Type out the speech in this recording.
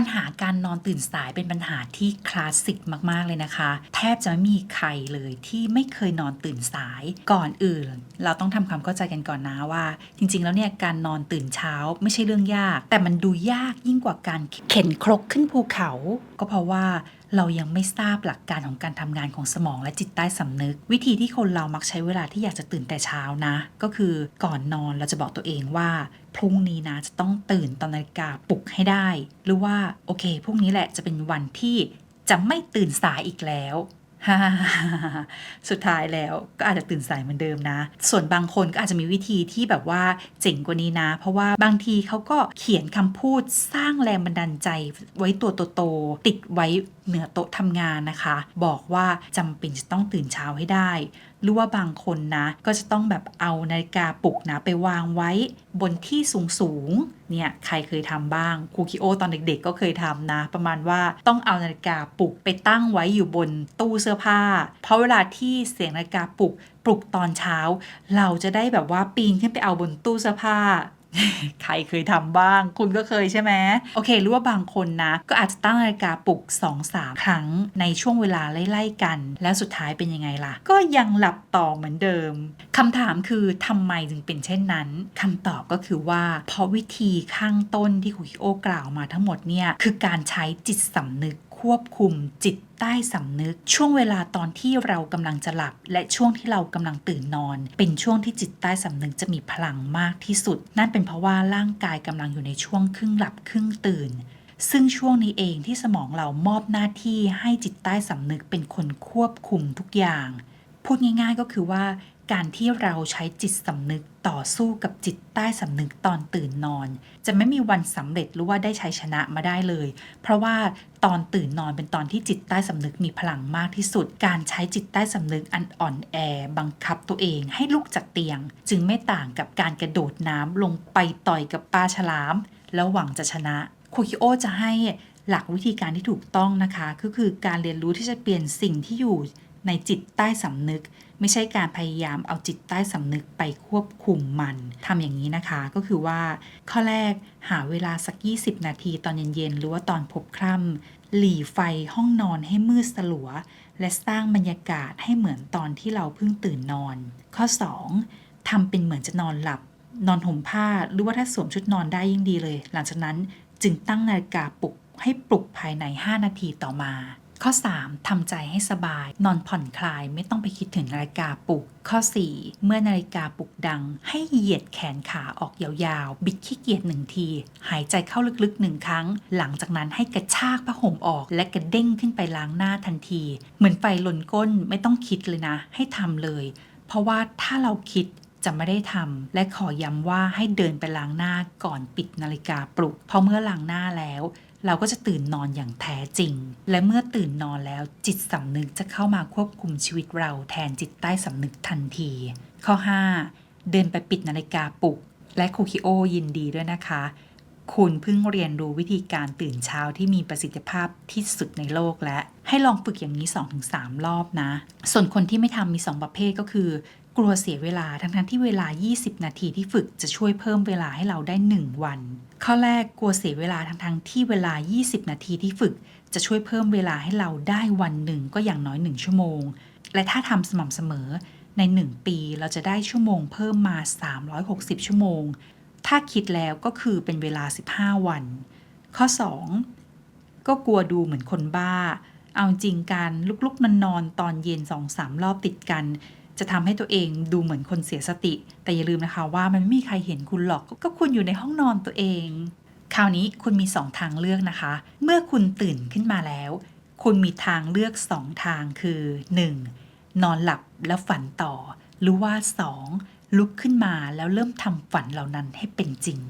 ปัญหา การนอนตื่นสายเป็นปัญหาที่คลาสสิกมาก ๆ เลยนะคะ แทบจะไม่มีใครเลยที่ไม่เคยนอนตื่นสายก่อนอื่น เราต้องทำความเข้าใจกันก่อนนะว่า จริง ๆ แล้วเนี่ยการนอนตื่นเช้าไม่ใช่เรื่องยาก แต่มันดูยากยิ่งกว่าการเข็นครกขึ้นภูเขา ก็เพราะว่าเรายังไม่ทราบหลักการของการทำงานของสมองและจิตใต้สำนึก วิธีที่คนเรามักใช้เวลาที่อยากจะตื่นแต่เช้านะ ก็คือก่อนนอนเราจะบอกตัวเองว่าพรุ่งนี้นะจะต้องตื่นตอนนาฬิกาปลุกให้ได้ หรือว่าโอเคพรุ่งนี้แหละจะเป็นวันที่จะไม่ตื่นสายอีกแล้วสุดท้ายแล้วก็อาจจะตื่นสายเหมือนเดิมนะ ส่วนบางคนก็อาจจะมีวิธีที่แบบว่าเจ๋งกว่านี้นะ เพราะว่าบางทีเขาก็เขียนคำพูดสร้างแรงบันดาลใจไว้ตัวโตๆติดไว้เหนือโต๊ะทำงานนะคะ บอกว่าจำเป็นจะต้องตื่นเช้าให้ได้ หรือว่าบางคนนะ ก็จะต้องแบบเอานาฬิกาปลุกนะไปวางไว้บนที่สูงสูงๆ เนี่ยใครเคยทำบ้างคูคิโอตอนเด็กๆ ก็เคยทำนะ ประมาณว่าต้องเอานาฬิกาปลุกไปตั้งไว้อยู่บนตู้เสื้อผ้า เพราะเวลาที่เสียงนาฬิกาปลุกปลุกตอนเช้า เราจะได้แบบว่าปีนขึ้นไปเอาบนตู้เสื้อผ้า ใครเคยทำบ้าง คุณก็เคยใช่ไหมโอเค หรือว่าบางคนนะ ก็อาจจะตั้งนาฬิกาปลุก2-3ครั้งในช่วงเวลาไล่ๆกัน แล้วสุดท้ายเป็นยังไงล่ะ ก็ยังหลับต่อเหมือนเดิมคำถามคือทำไมจึงเป็นเช่นนั้นคำตอบก็คือว่า เพราะวิธีข้างต้นที่คุคิโอกล่าวมาทั้งหมดเนี่ยคือการใช้จิตสำนึก ควบคุมจิตใต้สำนึก ช่วงเวลาตอนที่เรากำลังจะหลับ และช่วงที่เรากำลังตื่นนอน เป็นช่วงที่จิตใต้สำนึกจะมีพลังมากที่สุด นั่นเป็นเพราะว่าร่างกายกำลังอยู่ในช่วงครึ่งหลับครึ่งตื่นซึ่งช่วงนี้เองที่สมองเรามอบหน้าที่ให้จิตใต้สำนึกเป็นคนควบคุมทุกอย่าง พูดง่าย ๆ ก็คือว่า การที่เราใช้จิตสำนึกต่อสู้กับจิตใต้สำนึกตอนตื่นนอน จะไม่มีวันสำเร็จหรือว่าได้ชัยชนะมาได้เลย เพราะว่าตอนตื่นนอนเป็นตอนที่จิตใต้สำนึกมีพลังมากที่สุด การใช้จิตใต้สำนึกอันอ่อนแอ บังคับตัวเองให้ลุกจากเตียง จึงไม่ต่างกับการกระโดดน้ำลงไปต่อยกับปลาฉลาม แล้วหวังจะชนะคุคิโอจะให้หลักวิธีการที่ถูกต้องนะคะ ก็คือการเรียนรู้ที่จะเปลี่ยนสิ่งที่อยู่ ในจิตใต้สำนึก ไม่ใช่การพยายามเอาจิตใต้สำนึกไปควบคุมมันทำอย่างนี้นะคะก็คือว่า ข้อแรกหาเวลาสัก 20 นาทีตอนเย็นๆ หรือว่าตอนพบคร่ำหลีไฟห้องนอนให้มืดสลัว และสร้างบรรยากาศให้เหมือนตอนที่เราเพิ่งตื่นนอน ข้อ 2ทำเป็นเหมือนจะนอนหลับ นอนห่มผ้าหรือว่าถ้าสวมชุดนอนได้ยิ่งดีเลย หลังจากนั้นจึงตั้งนาฬิกาปลุกให้ปลุกภายใน 5 นาทีต่อมา ข้อ 3. ทำใจให้สบาย นอนผ่อนคลายไม่ต้องไปคิดถึงนาฬิกาปลุก ข้อ 4. เมื่อนาฬิกาปลุกดัง ให้เหยียดแขนขาออกยาวๆ บิดขี้เกียจหนึ่งที หายใจเข้าลึกๆหนึ่งครั้ง หลังจากนั้นให้กระชากผ้าห่มออก และกระเด้งขึ้นไปล้างหน้าทันที เหมือนไฟลนก้นไม่ต้องคิดเลยนะ ให้ทำเลย เพราะว่าถ้าเราคิดจะไม่ได้ทำและขอย้ำว่าให้เดินไปล้างหน้าก่อนปิดนาฬิกาปลุก เพราะเมื่อล้างหน้าแล้ว เราก็จะตื่นนอนอย่างแท้จริง และเมื่อตื่นนอนแล้วจิตสำนึกจะเข้ามาควบคุมชีวิตเราแทนจิตใต้สำนึกทันที ข้อ 5 เดินไปปิดนาฬิกาปลุก และคูคิโอยินดีด้วยนะคะ คุณเพิ่งเรียนรู้วิธีการตื่นเช้าที่มีประสิทธิภาพที่สุดในโลกและให้ลองฝึกอย่างนี้ 2-3 รอบนะ ส่วนคนที่ไม่ทำมี 2 ประเภทก็คือกลัวเสียเวลาทั้งทั้งที่เวลา 20 นาทีที่ฝึกจะช่วยเพิ่มเวลาให้เราได้ 1 วัน ข้อแรกกลัวเสียเวลาทั้งทั้งที่เวลา 20 นาทีที่ฝึก จะช่วยเพิ่มเวลาให้เราได้วันหนึ่งก็อย่างน้อย 1 ชั่วโมง และถ้าทำสม่ำเสมอใน 1 ปีเราจะได้ชั่วโมงเพิ่มมา 360 ชั่วโมง ถ้าคิดแล้วก็คือเป็นเวลา 15 วัน ข้อ 2 ก็กลัวดูเหมือนคนบ้า เอาจริงการลุกๆนอนนอนตอนเย็น 2-3 รอบติดกัน จะทำให้ตัวเองดูเหมือนคนเสียสติ แต่อย่าลืมนะคะว่ามันไม่มีใครเห็นคุณหรอก ก็คุณอยู่ในห้องนอนตัวเอง คราวนี้คุณมี 2 ทางเลือกนะคะ เมื่อคุณตื่นขึ้นมาแล้ว คุณมีทางเลือก 2 ทางคือ 1. นอนหลับแล้วฝันต่อ หรือว่า 2. ลุกขึ้นมาแล้วเริ่มทำฝันเหล่านั้นให้เป็นจริง